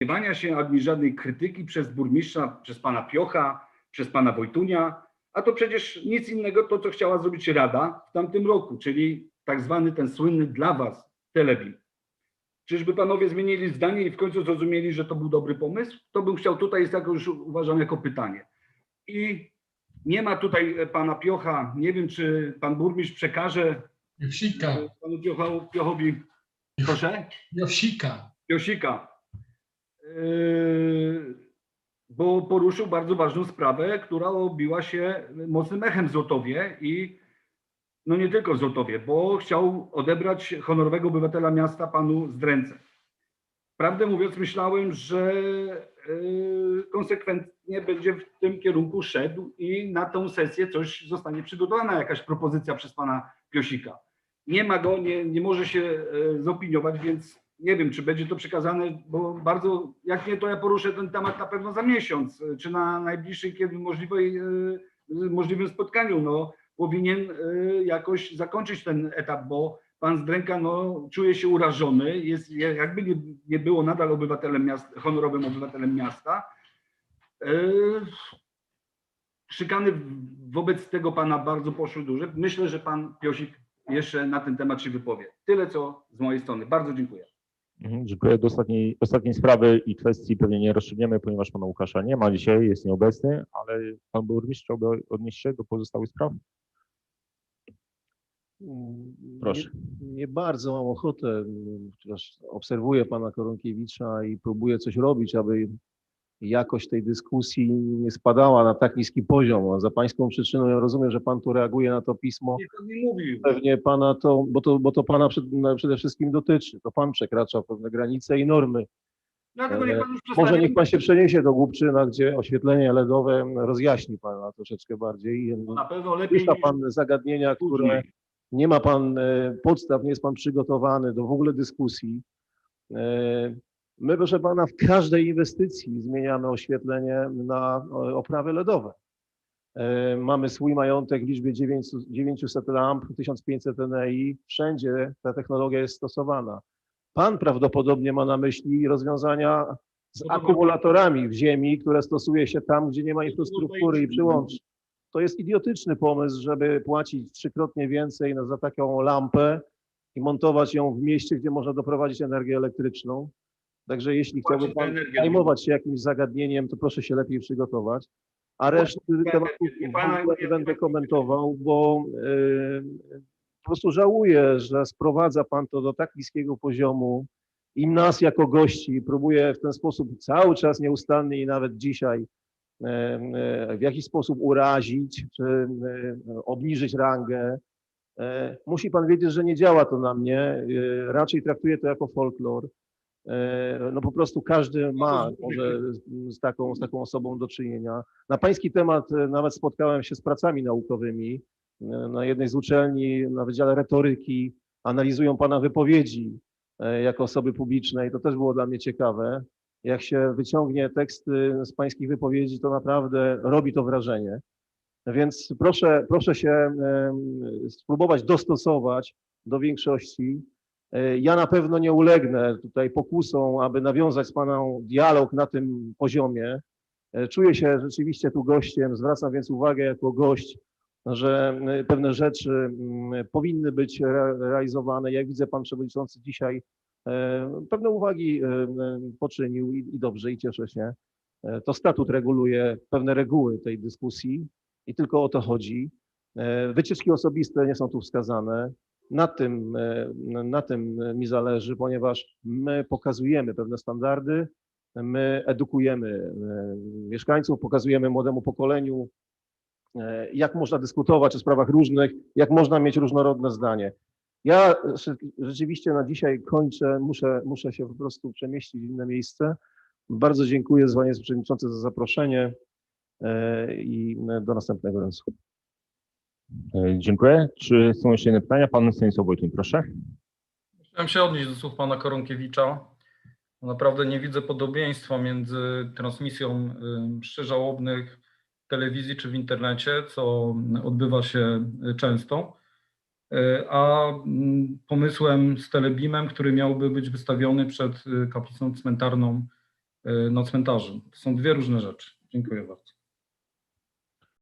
wywiązywania się ani żadnej krytyki przez burmistrza, przez pana Piocha, przez pana Wojtunia, a to przecież nic innego to, co chciała zrobić Rada w tamtym roku, czyli tak zwany ten słynny dla was telebim. Czyżby panowie zmienili zdanie i w końcu zrozumieli, że to był dobry pomysł? To bym chciał tutaj, jest jako już uważam jako pytanie. I nie ma tutaj pana Piocha, nie wiem, czy pan burmistrz przekaże Jowsika, e, panu Piochowi, proszę? Josika, yy, bo poruszył bardzo ważną sprawę, która obiła się mocnym echem w Złotowie i no nie tylko w Złotowie, bo chciał odebrać honorowego obywatela miasta panu Zdręce. Prawdę mówiąc, myślałem, że yy, konsekwentnie będzie w tym kierunku szedł i na tą sesję coś zostanie przygotowana, jakaś propozycja przez pana Piosika. Nie ma go, nie, nie może się e, zopiniować, więc nie wiem, czy będzie to przekazane, bo bardzo, jak nie, to ja poruszę ten temat na pewno za miesiąc, e, czy na najbliższej, kiedy możliwej, e, możliwym spotkaniu, no, powinien e, jakoś zakończyć ten etap, bo pan Zdręka, no, czuje się urażony, jest, jakby nie, nie było nadal obywatelem miasta, honorowym obywatelem miasta. Szykany wobec tego pana bardzo poszły duże. Myślę, że pan Piosik jeszcze na ten temat się wypowie. Tyle, co z mojej strony. Bardzo dziękuję. Mhm, Dziękuję. Do ostatniej, ostatniej sprawy i kwestii pewnie nie rozstrzygniemy, ponieważ pana Łukasza nie ma dzisiaj, jest nieobecny, ale pan burmistrz chciałby odnieść się do pozostałych spraw? Proszę. Nie, nie bardzo mam ochotę, chociaż obserwuję pana Koronkiewicza i próbuję coś robić, aby jakość tej dyskusji nie spadała na tak niski poziom. A za pańską przyczyną ja rozumiem, że pan tu reaguje na to pismo. Niech pan nie mówił. Pewnie pana to, bo to, bo to pana przed, przede wszystkim dotyczy. To pan przekracza pewne granice i normy. Dlatego niech pan już Może niech pan się przeniesie do Głubczyna, gdzie oświetlenie LEDowe rozjaśni pana troszeczkę bardziej. Na pewno lepiej niż pan zagadnienia, które nie ma pan e, podstaw, nie jest pan przygotowany do w ogóle dyskusji. My, proszę pana, w każdej inwestycji zmieniamy oświetlenie na oprawy LEDowe. E, Mamy swój majątek w liczbie 900 900 lamp, 1500 NEI. Wszędzie ta technologia jest stosowana. Pan prawdopodobnie ma na myśli rozwiązania z akumulatorami w ziemi, które stosuje się tam, gdzie nie ma infrastruktury i przyłączy. To jest idiotyczny pomysł, żeby płacić trzykrotnie więcej za taką lampę i montować ją w mieście, gdzie można doprowadzić energię elektryczną. Także jeśli chciałby pan zajmować się jakimś zagadnieniem, to proszę się lepiej przygotować. A reszty tematów nie będę komentował, bo yy, po prostu żałuję, że sprowadza pan to do tak niskiego poziomu i nas jako gości próbuje w ten sposób cały czas nieustannie i nawet dzisiaj e, e, w jakiś sposób urazić czy obniżyć rangę. Musi pan wiedzieć, że nie działa to na mnie. Raczej traktuję to jako folklor. E, No po prostu każdy ma może z- taką, z taką osobą do czynienia. Na pański temat e, nawet spotkałem się z pracami naukowymi. E, Na jednej z uczelni na Wydziale Retoryki analizują pana wypowiedzi jako osoby publicznej. To też było dla mnie ciekawe. Jak się wyciągnie teksty z pańskich wypowiedzi, to naprawdę robi to wrażenie. Więc proszę, proszę się spróbować dostosować do większości. E, Ja na pewno nie ulegnę tutaj pokusom, aby nawiązać z Paną dialog na tym poziomie. E, Czuję się rzeczywiście tu gościem, zwracam więc uwagę jako gość, że e, pewne rzeczy mm, powinny być re- realizowane. Jak widzę, Pan Przewodniczący dzisiaj pewne uwagi poczynił i, dobrze, i cieszę się. To statut reguluje pewne reguły tej dyskusji i tylko o to chodzi. Wycieczki osobiste nie są tu wskazane. Na tym, e, na tym mi zależy, ponieważ my pokazujemy pewne standardy, my edukujemy e, mieszkańców, pokazujemy młodemu pokoleniu, e, jak można dyskutować o sprawach różnych, jak można mieć różnorodne zdanie. Ja rze- rzeczywiście na dzisiaj kończę, muszę, muszę się po prostu przemieścić w inne miejsce. Bardzo dziękuję panie przewodniczący za zaproszenie e, i do następnego razu. E, Dziękuję. Czy są jeszcze inne pytania? Pan Stanisław Wojtun, proszę. Chciałem się odnieść do słów pana Koronkiewicza. Naprawdę nie widzę podobieństwa między transmisją y, mszy żałobnych w telewizji czy w internecie, co odbywa się y, często, y, a mm, pomysłem z telebimem, który miałby być wystawiony przed y, kaplicą cmentarną y, na cmentarzu. To są dwie różne rzeczy. Dziękuję bardzo.